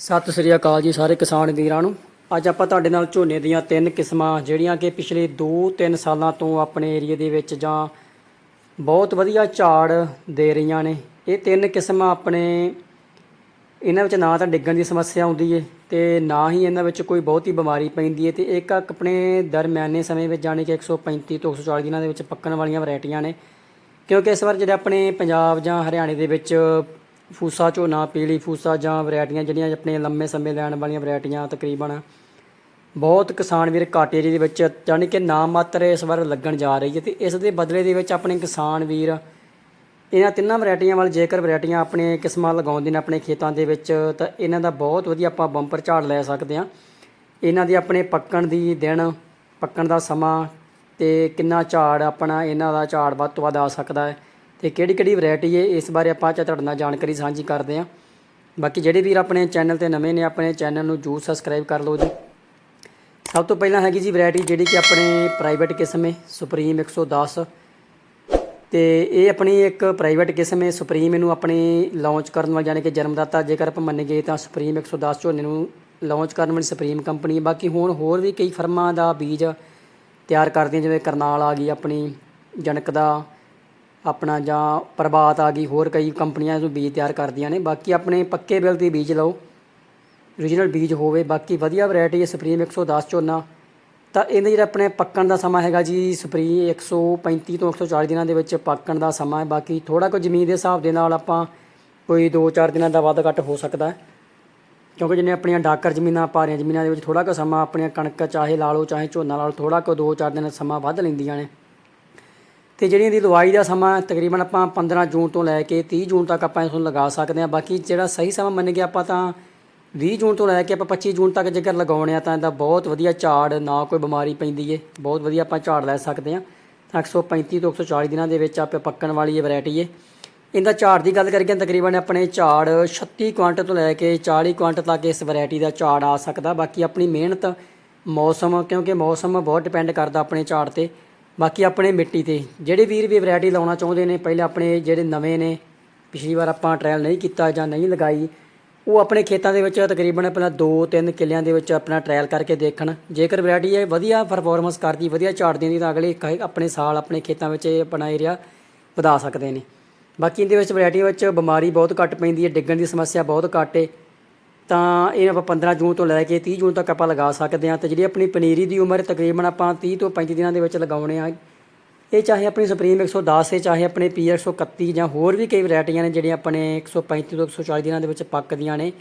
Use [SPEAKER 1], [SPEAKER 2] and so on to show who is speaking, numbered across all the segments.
[SPEAKER 1] ਸਤਿ ਸ੍ਰੀ ਅਕਾਲ ਜੀ ਸਾਰੇ ਕਿਸਾਨ ਵੀਰਾਂ ਨੂੰ। ਅੱਜ ਆਪਾਂ ਤੁਹਾਡੇ ਨਾਲ ਝੋਨੇ ਦੀਆਂ ਤਿੰਨ ਕਿਸਮਾਂ, ਜਿਹੜੀਆਂ ਕਿ ਪਿਛਲੇ 2-3 ਸਾਲਾਂ ਤੋਂ ਆਪਣੇ ਏਰੀਆ ਦੇ ਵਿੱਚ ਜਾਂ ਬਹੁਤ ਵਧੀਆ ਝਾੜ ਦੇ ਰਹੀਆਂ ਨੇ। ਇਹ ਤਿੰਨ ਕਿਸਮਾਂ ਆਪਣੇ, ਇਹਨਾਂ ਵਿੱਚ ਨਾ ਤਾਂ ਡਿੱਗਣ ਦੀ ਸਮੱਸਿਆ ਆਉਂਦੀ ਏ ਤੇ ਨਾ ਹੀ ਇਹਨਾਂ ਵਿੱਚ ਕੋਈ ਬਹੁਤੀ ਬਿਮਾਰੀ ਪੈਂਦੀ ਏ ਤੇ ਇੱਕ ਆਪਣੇ ਦਰਮਿਆਨੇ ਸਮੇਂ ਵਿੱਚ ਜਾਣੀ ਕਿ 135 ਤੋਂ 140 ਦਿਨਾਂ ਦੇ ਵਿੱਚ ਪੱਕਣ ਵਾਲੀਆਂ ਵੈਰਾਈਟੀਆਂ ਨੇ। ਕਿਉਂਕਿ ਇਸ ਵਾਰ ਜਿਹੜੇ ਆਪਣੇ ਪੰਜਾਬ ਜਾਂ ਹਰਿਆਣੇ ਦੇ ਵਿੱਚ ਫੂਸਾ ਝੋਨਾ, ਪੀਲੀ ਫੂਸਾ ਜਾਂ ਵੈਰਾਈਟੀਆਂ ਜਿਹੜੀਆਂ ਆਪਣੇ ਲੰਮੇ ਸਮੇਂ ਲੈਣ ਵਾਲੀਆਂ ਵੈਰਾਈਟੀਆਂ ਤਕਰੀਬਨ ਬਹੁਤ ਕਿਸਾਨ ਵੀਰ ਘਾਟੇ ਏਰੀਏ ਦੇ ਵਿੱਚ ਜਾਣੀ ਕਿ ਨਾਮ ਮਾਤਰ ਇਸ ਵਾਰ ਲੱਗਣ ਜਾ ਰਹੀ ਹੈ ਤੇ ਇਸ ਦੇ ਬਦਲੇ ਦੇ ਵਿੱਚ ਆਪਣੇ ਕਿਸਾਨ ਵੀਰ ਇਹਨਾਂ ਤਿੰਨਾਂ ਵੈਰਾਈਟੀਆਂ ਵੱਲ ਜੇਕਰ ਵੈਰਾਈਟੀਆਂ ਆਪਣੇ ਕਿਸਮਾਂ ਲਗਾਉਂਦੇ ਨੇ ਆਪਣੇ ਖੇਤਾਂ ਦੇ ਵਿੱਚ, ਤਾਂ ਇਹਨਾਂ ਦਾ ਬਹੁਤ ਵਧੀਆ ਆਪਾਂ ਬੰਪਰ ਝਾੜ ਲੈ ਸਕਦੇ ਹਾਂ। ਇਹਨਾਂ ਦੀ ਆਪਣੇ ਪੱਕਣ ਦੀ ਦਿਨ, ਪੱਕਣ ਦਾ ਸਮਾਂ ਤੇ ਕਿੰਨਾ ਝਾੜ ਆਪਣਾ ਇਹਨਾਂ ਦਾ ਝਾੜ ਵੱਧ ਤੋਂ ਵੱਧ ਆ ਸਕਦਾ ਹੈ। ਤੇ ਕਿਹੜੀ ਕਿਹੜੀ ਵੈਰਾਈਟੀ ਹੈ ਇਸ ਬਾਰੇ ਆਪਾਂ ਅੱਜ ਤੁਹਾਡੇ ਨਾਲ ਜਾਣਕਾਰੀ ਸਾਂਝੀ ਕਰਦੇ ਹਾਂ ਬਾਕੀ ਜਿਹੜੇ ਵੀਰ ਆਪਣੇ ਚੈਨਲ ਤੇ ਨਵੇਂ ਨੇ, ਆਪਣੇ ਚੈਨਲ ਨੂੰ ਜਰੂਰ ਸਬਸਕ੍ਰਾਈਬ ਕਰ ਲਓ ਜੀ। ਸਭ ਤੋਂ ਪਹਿਲਾਂ ਹੈਗੀ ਜੀ ਵੈਰਾਈਟੀ ਜਿਹੜੀ ਕਿ ਆਪਣੇ ਪ੍ਰਾਈਵੇਟ ਕਿਸਮ ਹੈ ਸੁਪਰੀਮ 110 ਤੇ ਇਹ ਆਪਣੀ ਇੱਕ ਪ੍ਰਾਈਵੇਟ ਕਿਸਮ ਹੈ ਸੁਪਰੀਮ ਇਹਨੂੰ ਆਪਣੀ ਲਾਂਚ ਕਰਨ ਵਾਲੀ, ਯਾਨੀ ਕਿ ਜਨਮਦਾਤਾ, ਜੇਕਰ ਆਪਾਂ ਮੰਨੀਏ ਤਾਂ ਸੁਪਰੀਮ 110 ਝੋਨੇ ਨੂੰ ਲਾਂਚ ਕਰਨ ਵਾਲੀ ਸੁਪਰੀਮ ਕੰਪਨੀ ਬਾਕੀ ਹੁਣ ਹੋਰ ਵੀ ਕਈ ਫਰਮਾਂ ਦਾ ਬੀਜ ਤਿਆਰ ਕਰਦੀਆਂ, ਜਿਵੇਂ ਕਰਨਾਲ ਆ ਗਈ ਆਪਣੀ ਜਨਕ ਦਾ ਆਪਣਾ ਜਾਂ ਪ੍ਰਭਾਤ ਆ ਗਈ, ਹੋਰ ਕਈ ਕੰਪਨੀਆਂ ਜੋ ਬੀਜ ਤਿਆਰ ਕਰਦੀਆਂ ਨੇ। ਬਾਕੀ ਆਪਣੇ ਪੱਕੇ ਬਿੱਲ ਦੀ ਬੀਜ ਲਓ। ਓਰੀਜਨਲ ਬੀਜ ਹੋਵੇ, ਬਾਕੀ ਵਧੀਆ ਵੈਰਾਈਟੀ ਹੈ ਸੁਪਰੀਮ 110 ਝੋਨਾ। ਤਾਂ ਇਹਦੇ ਜਿਹੜਾ ਆਪਣੇ ਪੱਕਣ ਦਾ ਸਮਾਂ ਹੈਗਾ ਜੀ ਸੁਪਰੀ 135 ਤੋਂ 140 ਦਿਨਾਂ ਦੇ ਵਿੱਚ ਪੱਕਣ ਦਾ ਸਮਾਂ ਹੈ। ਬਾਕੀ ਥੋੜਾ ਕੁ ਜ਼ਮੀਨ ਦੇ ਹਿਸਾਬ ਦੇ ਨਾਲ ਆਪਾਂ ਕੋਈ 2-4 ਦਿਨਾਂ ਦਾ ਵੱਧ ਘੱਟ ਹੋ ਸਕਦਾ ਹੈ। ਕਿਉਂਕਿ ਜਿੰਨੇ ਆਪਣੀਆਂ ਡਾਕਰ ਜ਼ਮੀਨਾਂ ਭਾਰੀਆਂ ਜ਼ਮੀਨਾਂ ਦੇ ਵਿੱਚ ਥੋੜਾ ਕੁ ਸਮਾਂ, ਆਪਣੀਆਂ ਕਣਕ ਚਾਹੇ ਲਾ ਲਓ, ਚਾਹੇ ਝੋਨਾ ਲਾ ਲਓ ਥੋੜਾ ਕੁ 2-4 ਦਿਨ ਸਮਾਂ ਵੱਧ ਲੈਂਦੀਆਂ ਨੇ। ਤੇ ਜਿਹੜੀ ਇਹਦੀ ਲਵਾਈ ਦਾ ਸਮਾਂ ਤਕਰੀਬਨ ਆਪਾਂ 15 ਜੂਨ ਤੋਂ ਲੈ ਕੇ 30 ਜੂਨ ਤੱਕ ਆਪਾਂ ਇਸ ਨੂੰ ਲਗਾ ਸਕਦੇ ਹਾਂ। ਬਾਕੀ ਜਿਹੜਾ ਸਹੀ ਸਮਾਂ ਮੰਨ ਗਿਆ ਆਪਾਂ ਤਾਂ 20 ਜੂਨ ਤੋਂ ਲੈ ਕੇ ਆਪਾਂ 25 ਜੂਨ ਤੱਕ ਜੇਕਰ ਲਗਾਉਣੇ ਆ ਤਾਂ ਇਹਦਾ ਬਹੁਤ ਵਧੀਆ ਝਾੜ ਨਾ ਕੋਈ ਬਿਮਾਰੀ ਪੈਂਦੀ ਏ। ਬਹੁਤ ਵਧੀਆ ਆਪਾਂ ਝਾੜ ਲੈ ਸਕਦੇ ਹਾਂ। ਤਾਂ 135 ਤੋਂ 140 ਦਿਨਾਂ ਦੇ ਵਿੱਚ ਆਪੇ ਪੱਕਣ ਵਾਲੀ ਇਹ ਵੈਰਾਈਟੀ ਏ। ਇਹਦਾ ਝਾੜ ਦੀ ਗੱਲ ਕਰੀਏ ਤਕਰੀਬਨ ਆਪਣੇ ਝਾੜ 36 ਕੁਆਂਟਲ ਤੋਂ ਲੈ ਕੇ 40 ਕੁਆਂਟਲ ਤੱਕ ਇਸ ਵੈਰਾਈਟੀ ਦਾ ਝਾੜ ਆ ਸਕਦਾ। ਬਾਕੀ ਆਪਣੀ ਮਿਹਨਤ, ਮੌਸਮ, ਕਿਉਂਕਿ ਮੌਸਮ ਬਹੁਤ ਡਿਪੈਂਡ ਕਰਦਾ ਆਪਣੇ ਝਾੜ ਤੇ। ਬਾਕੀ ਆਪਣੇ ਮਿੱਟੀ ਤੇ। ਜਿਹੜੇ ਵੀਰ ਵੀ ਵੈਰਾਈਟੀ ਲਾਉਣਾ ਚਾਹੁੰਦੇ ਨੇ, ਪਹਿਲੇ ਆਪਣੇ ਜਿਹੜੇ ਨਵੇਂ ਨੇ, ਪਿਛਲੀ ਵਾਰ ਆਪਾਂ ਟ੍ਰਾਇਲ ਨਹੀਂ ਕੀਤਾ ਜਾਂ ਨਹੀਂ ਲਗਾਈ, ਉਹ ਆਪਣੇ ਖੇਤਾਂ ਦੇ ਵਿੱਚ ਤਕਰੀਬਨ ਆਪਣਾ 2-3 ਕਿੱਲਿਆਂ ਦੇ ਵਿੱਚ ਆਪਣਾ ਟ੍ਰਾਇਲ ਕਰਕੇ ਦੇਖਣ। ਜੇਕਰ ਵੈਰਾਈਟੀ ਇਹ ਵਧੀਆ ਪਰਫਾਰਮੈਂਸ ਕਰਦੀ, ਵਧੀਆ ਝਾੜ ਦਿੰਦੀ, ਤਾਂ ਅਗਲੇ ਕ- ਆਪਣੇ ਸਾਲ ਆਪਣੇ ਖੇਤਾਂ ਵਿੱਚ ਇਹ ਆਪਣਾ ਏਰੀਆ ਵਧਾ ਸਕਦੇ ਨੇ। ਬਾਕੀ ਇਹਦੇ ਵਿੱਚ ਵੈਰਾਈਟੀ ਵਿੱਚ ਬਿਮਾਰੀ ਬਹੁਤ ਘੱਟ ਪੈਂਦੀ ਹੈ, ਡਿੱਗਣ ਦੀ ਸਮੱਸਿਆ ਬਹੁਤ ਘੱਟ ਹੈ ਤਾਂ ਇਹ ਆਪਾਂ 15 ਜੂਨ ਤੋਂ ਲੈ ਕੇ 30 ਜੂਨ ਤੱਕ ਆਪਾਂ ਲਗਾ ਸਕਦੇ ਹਾਂ ਤੇ ਜਿਹੜੀ ਆਪਣੀ ਪਨੀਰੀ ਦੀ ਉਮਰ ਤਕਰੀਬਨ ਆਪਾਂ 30 ਤੋਂ 35 ਦਿਨਾਂ ਦੇ ਵਿੱਚ ਲਗਾਉਣੇ ਆ, ਇਹ ਚਾਹੇ ਆਪਣੀ ਸੁਪਰੀਮ 110 ਹੈ ਚਾਹੇ ਆਪਣੇ ਪੀ 131 ਜਾਂ ਹੋਰ ਵੀ ਕਈ ਵੈਰਾਈਟੀਆਂ ਨੇ ਜਿਹੜੀਆਂ ਆਪਣੇ 135 ਤੋਂ 140 ਦਿਨਾਂ ਦੇ ਵਿੱਚ ਪੱਕਦੀਆਂ ਨੇ।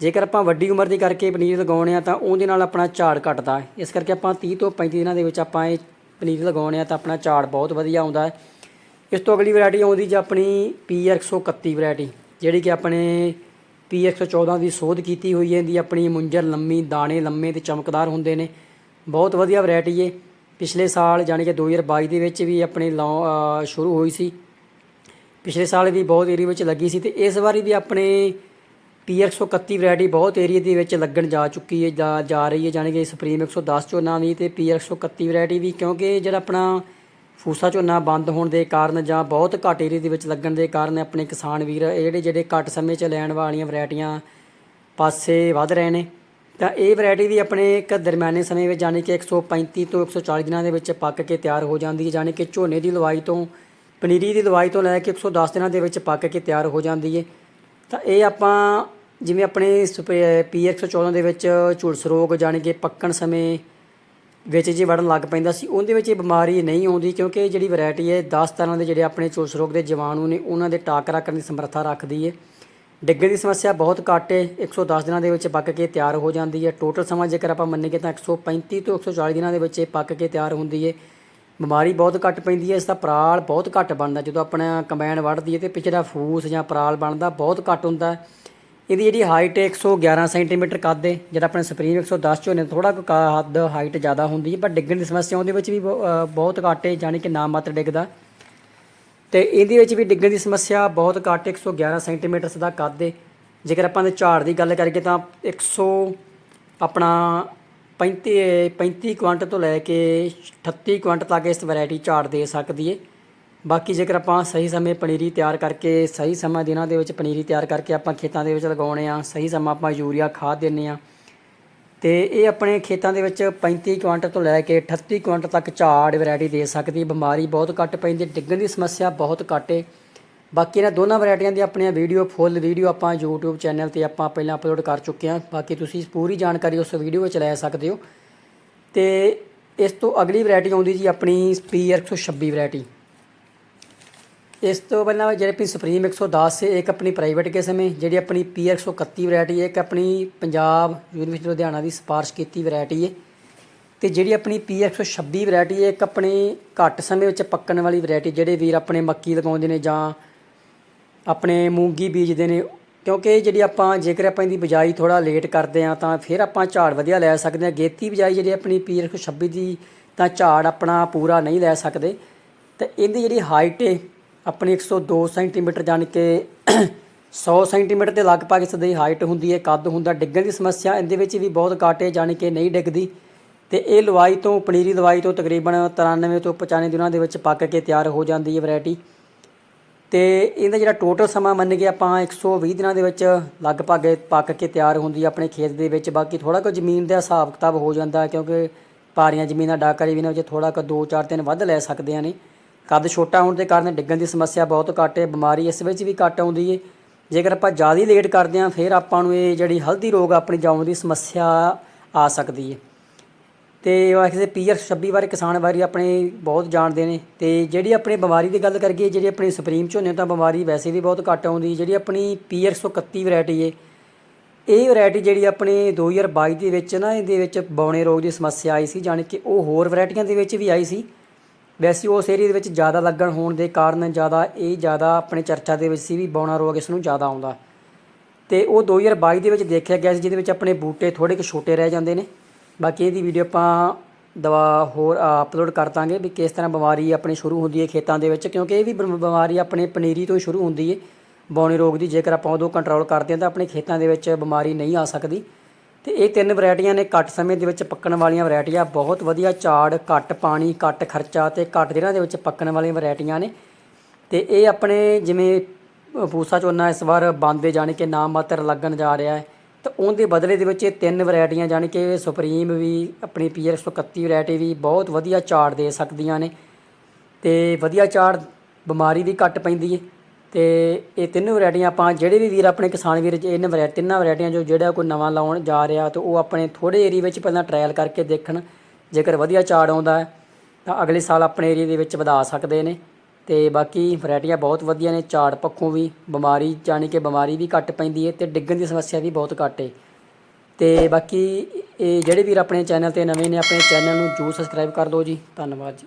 [SPEAKER 1] ਜੇਕਰ ਆਪਾਂ ਵੱਡੀ ਉਮਰ ਦੀ ਕਰਕੇ ਪਨੀਰ ਲਗਾਉਣੇ ਆ ਤਾਂ ਉਹਦੇ ਨਾਲ ਆਪਣਾ ਝਾੜ ਘਟਦਾ ਇਸ ਕਰਕੇ ਆਪਾਂ 30 ਤੋਂ 35 ਦਿਨਾਂ ਦੇ ਵਿੱਚ ਆਪਾਂ ਇਹ ਪਨੀਰ ਲਗਾਉਣੇ ਆ ਤਾਂ ਆਪਣਾ ਝਾੜ ਬਹੁਤ ਵਧੀਆ ਆਉਂਦਾ ਹੈ। ਇਸ ਤੋਂ ਅਗਲੀ ਵੈਰਾਈਟੀ ਆਉਂਦੀ ਜੀ ਆਪਣੀ ਪੀ 131 ਵੈਰਾਈਟੀ, ਜਿਹੜੀ ਕਿ ਆਪਣੇ ਪੀ 114 ਦੀ ਸੋਧ ਕੀਤੀ ਹੋਈ ਹੈ, ਇਹਦੀ ਆਪਣੀ ਮੁੰਜਰ ਲੰਮੀ, ਦਾਣੇ ਲੰਮੇ ਤੇ ਚਮਕਦਾਰ ਹੁੰਦੇ ਨੇ। ਬਹੁਤ ਵਧੀਆ ਵੈਰਾਈਟੀ ਹੈ। ਪਿਛਲੇ ਸਾਲ ਯਾਨੀ ਕਿ 2022 ਦੇ ਵਿੱਚ ਵੀ ਆਪਣੀ lau- ਸ਼ੁਰੂ ਹੋਈ ਸੀ। ਪਿਛਲੇ ਸਾਲ ਵੀ ਬਹੁਤ ਏਰੀਆ ਵਿੱਚ ਲੱਗੀ ਸੀ ਤੇ ਇਸ ਵਾਰੀ ਵੀ ਆਪਣੇ ਪੀ 131 ਵੈਰਾਈਟੀ ਬਹੁਤ ਏਰੀਆ ਦੇ ਵਿੱਚ ਲੱਗਣ ਜਾ ਚੁੱਕੀ ਹੈ, ਜਾ ਜਾ ਰਹੀ ਹੈ। ਜਾਣੀ ਕਿ ਸੁਪਰੀਮ 110 ਝੋਨਾ ਵੀ ਤੇ ਪੀ 131 ਵੈਰਾਈਟੀ ਵੀ ਕਿਉਂਕਿ ਜਿਹੜਾ ਆਪਣਾ ਫੂਸਾ ਝੋਨਾ ਬੰਦ ਹੋਣ ਦੇ ਕਾਰਨ ਜਾਂ ਬਹੁਤ ਘੱਟ ਏਰੀਏ ਦੇ ਵਿੱਚ ਲੱਗਣ ਦੇ ਕਾਰਨ ਆਪਣੇ ਕਿਸਾਨ ਵੀਰ, ਇਹ ਜਿਹੜੇ ਜਿਹੜੇ ਘੱਟ ਸਮੇਂ 'ਚ ਲੈਣ ਵਾਲੀਆਂ ਵੈਰਾਈਟੀਆਂ ਪਾਸੇ ਵੱਧ ਰਹੇ ਨੇ। ਤਾਂ ਇਹ ਵੈਰਾਈਟੀ ਵੀ ਆਪਣੇ ਇੱਕ ਦਰਮਿਆਨੇ ਸਮੇਂ ਵਿੱਚ ਜਾਣੀ ਕਿ 135 ਤੋਂ 140 ਦਿਨਾਂ ਦੇ ਵਿੱਚ ਪੱਕ ਕੇ ਤਿਆਰ ਹੋ ਜਾਂਦੀ ਹੈ। ਜਾਣੀ ਕਿ ਝੋਨੇ ਦੀ ਲਵਾਈ ਤੋਂ, ਪਨੀਰੀ ਦੀ ਲਵਾਈ ਤੋਂ ਲੈ ਕੇ 110 ਦਿਨਾਂ ਦੇ ਵਿੱਚ ਪੱਕ ਕੇ ਤਿਆਰ ਹੋ ਜਾਂਦੀ ਹੈ। ਤਾਂ ਇਹ ਆਪਾਂ ਜਿਵੇਂ ਆਪਣੇ ਪੀ 114 ਦੇ ਵਿੱਚ ਝੁਲਸ ਰੋਗ ਜਾਣੀ ਕਿ ਪੱਕਣ ਸਮੇਂ ਵਿੱਚ ਜੇ ਵੜਨ ਲੱਗ ਪੈਂਦਾ ਸੀ, ਉਹਦੇ ਵਿੱਚ ਇਹ ਬਿਮਾਰੀ ਨਹੀਂ ਆਉਂਦੀ ਕਿਉਂਕਿ ਇਹ ਜਿਹੜੀ ਵੈਰਾਈਟੀ ਹੈ 10 ਤਰ੍ਹਾਂ ਦੇ ਜਿਹੜੇ ਆਪਣੇ ਝੁਲਸ ਰੋਗ ਦੇ ਜੀਵਾਣੂ ਨੇ ਉਹਨਾਂ ਦੇ ਟਾਕਰਾ ਕਰਨ ਦੀ ਸਮਰੱਥਾ ਰੱਖਦੀ ਹੈ। ਡਿੱਗੇ ਦੀ ਸਮੱਸਿਆ ਬਹੁਤ ਘੱਟ ਹੈ 110 ਦਿਨਾਂ ਦੇ ਵਿੱਚ ਪੱਕ ਕੇ ਤਿਆਰ ਹੋ ਜਾਂਦੀ ਹੈ। ਟੋਟਲ ਸਮਾਂ ਜੇਕਰ ਆਪਾਂ ਮੰਨੀਏ ਤਾਂ 135 ਤੋਂ 140 ਦਿਨਾਂ ਦੇ ਵਿੱਚ ਇਹ ਪੱਕ ਕੇ ਤਿਆਰ ਹੁੰਦੀ ਹੈ। ਬਿਮਾਰੀ ਬਹੁਤ ਘੱਟ ਪੈਂਦੀ ਹੈ, ਇਸ ਦਾ ਪਰਾਲ ਬਹੁਤ ਘੱਟ ਬਣਦਾ। ਜਦੋਂ ਆਪਣਾ ਕੰਬਾਈਨ ਵੱਢਦੀ ਹੈ ਤੇ ਪਿਛੜਾ ਫੂਸ ਜਾਂ ਪਰਾਲ ਬਣਦਾ, ਬਹੁਤ ਘੱਟ ਹੁੰਦਾ। ਇਹਦੀ ਜਿਹੜੀ ਹਾਈਟ ਹੈ 111 ਸੈਂਟੀਮੀਟਰ ਕੱਦ ਹੈ। ਜਿਹੜਾ ਆਪਣੇ ਸੁਪਰੀਮ 110 ਝੋਨੇ ਥੋੜਾ ਕੁ ਕਾ- ਹੱਦ ਹਾਈਟ ਜ਼ਿਆਦਾ ਹੁੰਦੀ ਹੈ, ਪਰ ਡਿੱਗਣ ਦੀ ਸਮੱਸਿਆ ਉਹਦੇ ਵਿੱਚ ਵੀ ਬਹੁ- ਬਹੁਤ ਘੱਟ ਹੈ, ਯਾਨੀ ਕਿ ਨਾ ਮਾਤਰ ਡਿੱਗਦਾ। ਤੇ ਇਹਦੇ ਵਿੱਚ ਵੀ ਡਿੱਗਣ ਦੀ ਸਮੱਸਿਆ ਬਹੁਤ ਘੱਟ 111 ਸੈਂਟੀਮੀਟਰ ਦਾ ਕੱਦ ਹੈ। ਜੇਕਰ ਆਪਾਂ ਦੇ ਝਾੜ ਦੀ ਗੱਲ ਕਰੀਏ ਤਾਂ 100 ਆਪਣਾ 35 35 ਕੁਆਂਟ ਤੋਂ ਲੈ ਕੇ 38 ਕੁਆਂਟਲ ਤੱਕ ਇਸ ਵੈਰਾਈਟੀ ਝਾੜ ਦੇ ਸਕਦੀ ਹੈ। ਬਾਕੀ ਜੇਕਰ ਆਪਾਂ ਸਹੀ ਸਮੇਂ ਪਨੀਰੀ ਤਿਆਰ ਕਰਕੇ, ਸਹੀ ਸਮਾਂ ਦਿਨਾਂ ਦੇ ਵਿੱਚ ਪਨੀਰੀ ਤਿਆਰ ਕਰਕੇ ਆਪਾਂ ਖੇਤਾਂ ਦੇ ਵਿੱਚ ਲਗਾਉਣੇ ਆ, ਸਹੀ ਸਮਾਂ ਆਪਾਂ ਯੂਰੀਆ, ਖਾਦ ਦਿੰਨੇ ਆ। ਤੇ ਇਹ ਆਪਣੇ ਖੇਤਾਂ ਦੇ ਵਿੱਚ 35 ਕੁਇੰਟਲ ਤੋਂ ਲੈ ਕੇ 38 ਕੁਇੰਟਲ ਤੱਕ ਝਾੜ ਵੈਰਾਈਟੀ ਦੇ ਸਕਦੀ ਬਿਮਾਰੀ ਬਹੁਤ ਘੱਟ ਪੈਂਦੀ, ਡਿੱਗਣ ਦੀ ਸਮੱਸਿਆ ਬਹੁਤ ਘੱਟ ਏ। ਬਾਕੀ ਇਹਨਾਂ ਦੋਨਾਂ ਵੈਰਾਈਟੀਆਂ ਦੀ ਆਪਣੀਆਂ ਵੀਡੀਓ, ਫੁੱਲ ਵੀਡੀਓ ਆਪਾਂ YouTube ਚੈਨਲ ਤੇ ਆਪਾਂ ਪਹਿਲਾਂ ਅਪਲੋਡ ਕਰ ਚੁੱਕੇ ਹਾਂ ਬਾਕੀ ਤੁਸੀਂ ਪੂਰੀ ਜਾਣਕਾਰੀ ਉਸ ਵੀਡੀਓ ਵਿੱਚ ਲੈ ਸਕਦੇ ਹੋ। ਤੇ ਇਸ ਤੋਂ ਅਗਲੀ ਵੈਰਾਈਟੀ ਆਉਂਦੀ ਜੀ ਆਪਣੀ PR 126 ਵੈਰਾਈਟੀ। ਇਸ ਤੋਂ ਪਹਿਲਾਂ ਜਿਹੜੇ ਆਪਣੀ ਸੁਪਰੀਮ 110 ਹੈ ਇੱਕ ਆਪਣੀ ਪ੍ਰਾਈਵੇਟ ਕਿਸਮ ਹੈ ਜਿਹੜੀ ਆਪਣੀ ਪੀ 131 ਵੈਰਾਈਟੀ ਹੈ, ਇੱਕ ਆਪਣੀ ਪੰਜਾਬ ਯੂਨੀਵਰਸਿਟੀ ਲੁਧਿਆਣਾ ਦੀ ਸਿਫਾਰਿਸ਼ ਕੀਤੀ ਵੈਰਾਈਟੀ ਹੈ ਤੇ ਜਿਹੜੀ ਆਪਣੀ PR 126 ਵੈਰਾਈਟੀ ਹੈ, ਇੱਕ ਆਪਣੀ ਘੱਟ ਸਮੇਂ ਵਿੱਚ ਪੱਕਣ ਵਾਲੀ ਵੈਰਾਈਟੀ ਜਿਹੜੇ ਵੀਰ ਆਪਣੇ ਮੱਕੀ ਲਗਾਉਂਦੇ ਨੇ ਜਾਂ ਆਪਣੇ ਮੂੰਗੀ ਬੀਜਦੇ ਨੇ, ਕਿਉਂਕਿ ਜਿਹੜੀ ਆਪਾਂ ਜੇਕਰ ਆਪਾਂ ਇਹਦੀ ਬਿਜਾਈ ਥੋੜਾ ਲੇਟ ਕਰਦੇ ਆ ਤਾਂ ਫਿਰ ਆਪਾਂ ਝਾੜ ਵਧੀਆ ਲੈ ਸਕਦੇ ਆ ਗੇਤੀ ਬਿਜਾਈ ਜਿਹੜੀ ਆਪਣੀ PR 126 ਦੀ ਤਾਂ ਝਾੜ ਆਪਣਾ ਪੂਰਾ ਨਹੀਂ ਲੈ ਸਕਦੇ ਤੇ ਇਹਦੀ ਜਿਹੜੀ ਹਾਈਟ ਹੈ ਆਪਣੀ 102 ਸੈਂਟੀਮੀਟਰ ਜਾਣੀ ਕਿ 100 ਸੈਂਟੀਮੀਟਰ ਦੇ ਲਗਭਗ ਇਸ ਦੀ ਹਾਈਟ ਹੁੰਦੀ ਹੈ, ਕੱਦ ਹੁੰਦਾ, ਡਿੱਗਣ ਦੀ ਸਮੱਸਿਆ, ਇਹਦੇ ਵਿੱਚ ਵੀ ਬਹੁਤ ਘਾਟੇ ਹੈ ਜਾਣੀ ਕਿ ਨਹੀਂ ਡਿੱਗਦੀ। ਤੇ ਇਹ ਲਵਾਈ ਤੋਂ, ਪਨੀਰੀ ਲਵਾਈ ਤੋਂ ਤਕਰੀਬਨ 93 ਤੋਂ 95 ਦਿਨਾਂ ਦੇ ਵਿੱਚ ਪੱਕ ਕੇ ਤਿਆਰ ਹੋ ਜਾਂਦੀ ਹੈ ਵੈਰਾਈਟੀ ਤੇ ਇਹਦਾ ਜਿਹੜਾ ਟੋਟਲ ਸਮਾਂ ਮੰਨ ਗਏ ਆਪਾਂ 120 ਦਿਨਾਂ ਦੇ ਵਿੱਚ ਲਗਭਗ ਪੱਕ ਕੇ ਤਿਆਰ ਹੁੰਦੀ ਹੈ ਆਪਣੇ ਖੇਤ ਦੇ ਵਿੱਚ। ਬਾਕੀ ਥੋੜਾ ਕੁ ਜ਼ਮੀਨ ਦਾ ਹਿਸਾਬ ਕਿਤਾਬ ਹੋ ਜਾਂਦਾ ਕਿਉਂਕਿ ਪਾਰੀਆਂ ਜ਼ਮੀਨਾਂ ਡਾਕਰੀ ਵੀ ਨੇ ਵਿੱਚ ਥੋੜਾ ਕੁ 2-4 ਦਿਨ ਵੱਧ ਲੈ ਸਕਦੇ ਆ ਨੇ ਕੱਦ ਛੋਟਾ ਹੋਣ ਦੇ ਕਾਰਨ ਡਿੱਗਣ ਦੀ ਸਮੱਸਿਆ ਬਹੁਤ ਘੱਟ ਹੈ, ਬਿਮਾਰੀ ਇਸ ਵਿੱਚ ਵੀ ਘੱਟ ਆਉਂਦੀ ਹੈ। ਜੇਕਰ ਆਪਾਂ ਜ਼ਿਆਦਾ ਲੇਟ ਕਰਦੇ ਹਾਂ, ਫਿਰ ਆਪਾਂ ਨੂੰ ਇਹ ਜਿਹੜੀ ਹਲਦੀ ਰੋਗ ਆਪਣੀ ਜਾਉਣ ਦੀ ਸਮੱਸਿਆ ਆ ਸਕਦੀ ਹੈ। ਤੇ ਵੈਸੇ ਪੀਆਰ 26 ਬਾਰੇ ਕਿਸਾਨ ਬਾਰੇ ਆਪਣੇ ਬਹੁਤ ਜਾਣਦੇ ਨੇ। ਤੇ ਜਿਹੜੀ ਆਪਣੀ ਬਿਮਾਰੀ ਦੀ ਗੱਲ ਕਰੀਏ, ਜਿਹੜੀ ਆਪਣੀ ਸੁਪਰੀਮ ਝੋਨੇ ਤਾਂ ਬਿਮਾਰੀ ਵੈਸੇ ਵੀ ਬਹੁਤ ਘੱਟ ਆਉਂਦੀ ਜਿਹੜੀ ਆਪਣੀ ਪੀਆਰ 131 ਵੈਰਾਈਟੀ ਹੈ, ਇਹ ਵੈਰਾਈਟੀ ਜਿਹੜੀ ਆਪਣੇ 2022 ਦੇ ਵਿੱਚ ਨਾ, ਇਹਦੇ ਵਿੱਚ ਬੌਣੇ ਰੋਗ ਦੀ ਸਮੱਸਿਆ ਆਈ ਸੀ, ਜਾਣੀ ਕਿ ਉਹ ਹੋਰ ਵੈਰਾਈਟੀਆਂ ਦੇ ਵਿੱਚ ਵੀ ਆਈ ਸੀ। ਵੈਸੇ ਉਸ ਏਰੀਆ ਦੇ ਵਿੱਚ ਜ਼ਿਆਦਾ ਲੱਗਣ ਹੋਣ ਦੇ ਕਾਰਨ ਜ਼ਿਆਦਾ ਇਹ ਜ਼ਿਆਦਾ ਆਪਣੇ ਚਰਚਾ ਦੇ ਵਿੱਚ ਸੀ ਵੀ ਬੌਣਾ ਰੋਗ ਇਸ ਨੂੰ ਜ਼ਿਆਦਾ ਆਉਂਦਾ। ਤੇ ਉਹ 2022 ਦੇ ਵਿੱਚ ਦੇਖਿਆ ਗਿਆ ਸੀ, ਜਿਹਦੇ ਵਿੱਚ ਆਪਣੇ ਬੂਟੇ ਥੋੜੇ ਕੁ ਛੋਟੇ ਰਹਿ ਜਾਂਦੇ ਨੇ। ਬਾਕੀ ਇਹਦੀ ਵੀਡੀਓ ਆਪਾਂ ਦਵਾ ਹੋਰ ਅਪਲੋਡ ਕਰ ਦਾਂਗੇ ਵੀ ਕਿਸ ਤਰ੍ਹਾਂ ਬਿਮਾਰੀ ਆਪਣੀ ਸ਼ੁਰੂ ਹੁੰਦੀ ਹੈ ਖੇਤਾਂ ਦੇ ਵਿੱਚ, ਕਿਉਂਕਿ ਇਹ ਵੀ ਬਿਮ- ਬਿਮਾਰੀ ਆਪਣੇ ਪਨੀਰੀ ਤੋਂ ਹੀ ਸ਼ੁਰੂ ਹੁੰਦੀ ਹੈ। ਬੌਣੇ ਰੋਗ ਦੀ ਜੇਕਰ ਆਪਾਂ ਉਦੋਂ ਕੰਟਰੋਲ ਕਰਦੇ ਹਾਂ ਤਾਂ ਆਪਣੇ ਖੇਤਾਂ ਦੇ ਵਿੱਚ ਬਿਮਾਰੀ ਨਹੀਂ ਆ ਸਕਦੀ। ਤੇ ਇਹ ਤਿੰਨ ਵੈਰਾਈਟੀਆਂ ਨੇ ਘੱਟ ਸਮੇਂ ਦੇ ਵਿੱਚ ਪੱਕਣ ਵਾਲੀਆਂ ਵੈਰਾਈਟੀਆਂ। ਬਹੁਤ ਵਧੀਆ ਝਾੜ ਘੱਟ ਪਾਣੀ ਘੱਟ ਖਰਚਾ ਤੇ ਘੱਟ ਦਿਨਾਂ ਦੇ ਵਿੱਚ ਪੱਕਣ ਵਾਲੀਆਂ ਵੈਰਾਈਟੀਆਂ ਨੇ। ਤੇ ਇਹ ਆਪਣੇ ਜਿਵੇਂ ਅ, ਪੂਸਾ ਝੋਨਾ ਇਸ ਵਾਰ ਬੰਦ ਜਾਣੀ ਕਿ ਨਾਮ ਮਾਤਰ ਲੱਗਣ ਜਾ ਰਿਹਾ ਹੈ। ਤਾਂ ਉਹਦੇ ਬਦਲੇ ਦੇ ਵਿੱਚ ਇਹ ਤਿੰਨ ਵੈਰਾਈਟੀਆਂ ਜਾਣੀ ਕਿ ਸੁਪਰੀਮ ਵੀ ਆਪਣੀ ਪੀਆਰ 131 ਵੈਰਾਈਟੀ ਵੀ ਬਹੁਤ ਵਧੀਆ ਝਾੜ ਦੇ ਸਕਦੀਆਂ ਨੇ। ਤੇ ਵਧੀਆ ਝਾੜ ਬਿਮਾਰੀ ਵੀ ਘੱਟ ਪੈਂਦੀ ਹੈ ਤੇ ਇਹ ਤਿੰਨ ਵੈਰਾਈਟੀਆਂ ਆਪਾਂ ਜਿਹੜੇ ਵੀ ਵੀਰ ਆਪਣੇ ਕਿਸਾਨ ਵੀਰ ਜੇ ਇਹਨਾਂ ਵੈਰਾਈਟੀ ਤਿੰਨਾਂ ਵੈਰਾਈਟੀਆਂ ਜੋ ਜਿਹੜਾ ਕੋਈ ਨਵਾਂ ਲਾਉਣ ਜਾ ਰਿਹਾ ਤਾਂ ਉਹ ਆਪਣੇ ਥੋੜੇ ਏਰੀਆ ਵਿੱਚ ਪਹਿਲਾਂ ਟ੍ਰਾਇਲ ਕਰਕੇ ਦੇਖਣ, ਜੇਕਰ ਵਧੀਆ ਝਾੜ ਆਉਂਦਾ ਹੈ, ਤਾਂ ਅਗਲੇ ਸਾਲ ਆਪਣੇ ਏਰੀਆ ਦੇ ਵਿੱਚ ਵਧਾ ਸਕਦੇ ਨੇ। ਤੇ ਬਾਕੀ ਵੈਰਾਈਟੀਆਂ ਬਹੁਤ ਵਧੀਆ ਨੇ ਝਾੜ ਪੱਖੋਂ ਵੀ ਬਿਮਾਰੀ, ਜਾਣੀ ਕਿ ਬਿਮਾਰੀ ਵੀ ਘੱਟ ਪੈਂਦੀ ਹੈ ਤੇ ਡਿੱਗਣ ਦੀ ਸਮੱਸਿਆ ਵੀ ਬਹੁਤ ਘੱਟ ਹੈ ਤੇ ਬਾਕੀ ਇਹ ਜਿਹੜੇ ਵੀਰ ਆਪਣੇ ਚੈਨਲ ਤੇ ਨਵੇਂ ਨੇ, ਆਪਣੇ ਚੈਨਲ ਨੂੰ ਜਰੂਰ ਸਬਸਕ੍ਰਾਈਬ ਕਰ ਦਿਓ ਜੀ। ਧੰਨਵਾਦ ਜੀ।